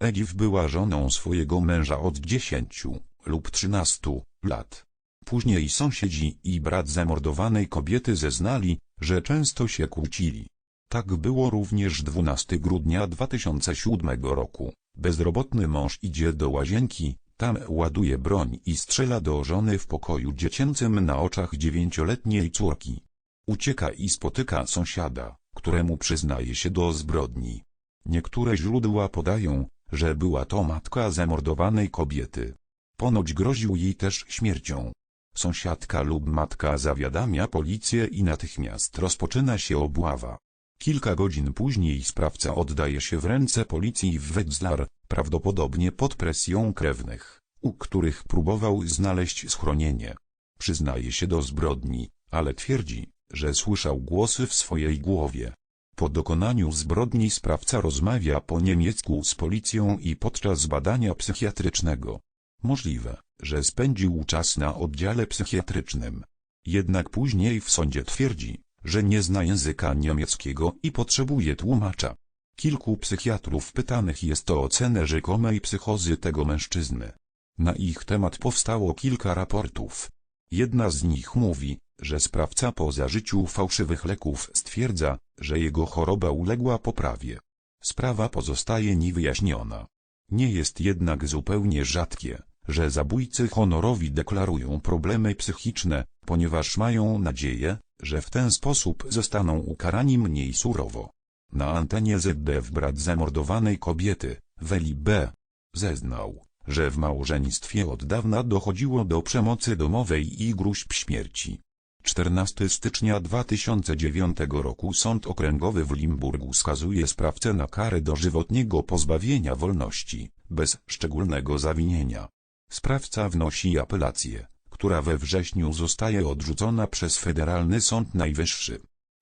Elif była żoną swojego męża od 10 lub 13 lat. Później sąsiedzi i brat zamordowanej kobiety zeznali, że często się kłócili. Tak było również 12 grudnia 2007 roku. Bezrobotny mąż idzie do łazienki, tam ładuje broń i strzela do żony w pokoju dziecięcym na oczach dziewięcioletniej córki. Ucieka i spotyka sąsiada, któremu przyznaje się do zbrodni. Niektóre źródła podają, że była to matka zamordowanej kobiety. Ponoć groził jej też śmiercią. Sąsiadka lub matka zawiadamia policję i natychmiast rozpoczyna się obława. Kilka godzin później sprawca oddaje się w ręce policji w Wetzlar, prawdopodobnie pod presją krewnych, u których próbował znaleźć schronienie. Przyznaje się do zbrodni, ale twierdzi, że słyszał głosy w swojej głowie. Po dokonaniu zbrodni sprawca rozmawia po niemiecku z policją i podczas badania psychiatrycznego. Możliwe, że spędził czas na oddziale psychiatrycznym. Jednak później w sądzie twierdzi, że nie zna języka niemieckiego i potrzebuje tłumacza. Kilku psychiatrów pytanych jest o ocenę rzekomej psychozy tego mężczyzny. Na ich temat powstało kilka raportów. Jedna z nich mówi, że sprawca po zażyciu fałszywych leków stwierdza, że jego choroba uległa poprawie. Sprawa pozostaje niewyjaśniona. Nie jest jednak zupełnie rzadkie, że zabójcy honorowi deklarują problemy psychiczne, ponieważ mają nadzieję, że w ten sposób zostaną ukarani mniej surowo. Na antenie ZDF brat zamordowanej kobiety, Weli B. zeznał, że w małżeństwie od dawna dochodziło do przemocy domowej i gruźb śmierci. 14 stycznia 2009 roku Sąd Okręgowy w Limburgu skazuje sprawcę na karę dożywotniego pozbawienia wolności, bez szczególnego zawinienia. Sprawca wnosi apelację, która we wrześniu zostaje odrzucona przez Federalny Sąd Najwyższy.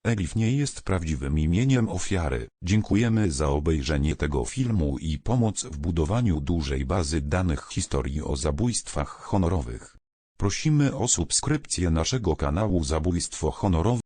Elif nie jest prawdziwym imieniem ofiary. Dziękujemy za obejrzenie tego filmu i pomoc w budowaniu dużej bazy danych historii o zabójstwach honorowych. Prosimy o subskrypcję naszego kanału Zabójstwo Honorowe.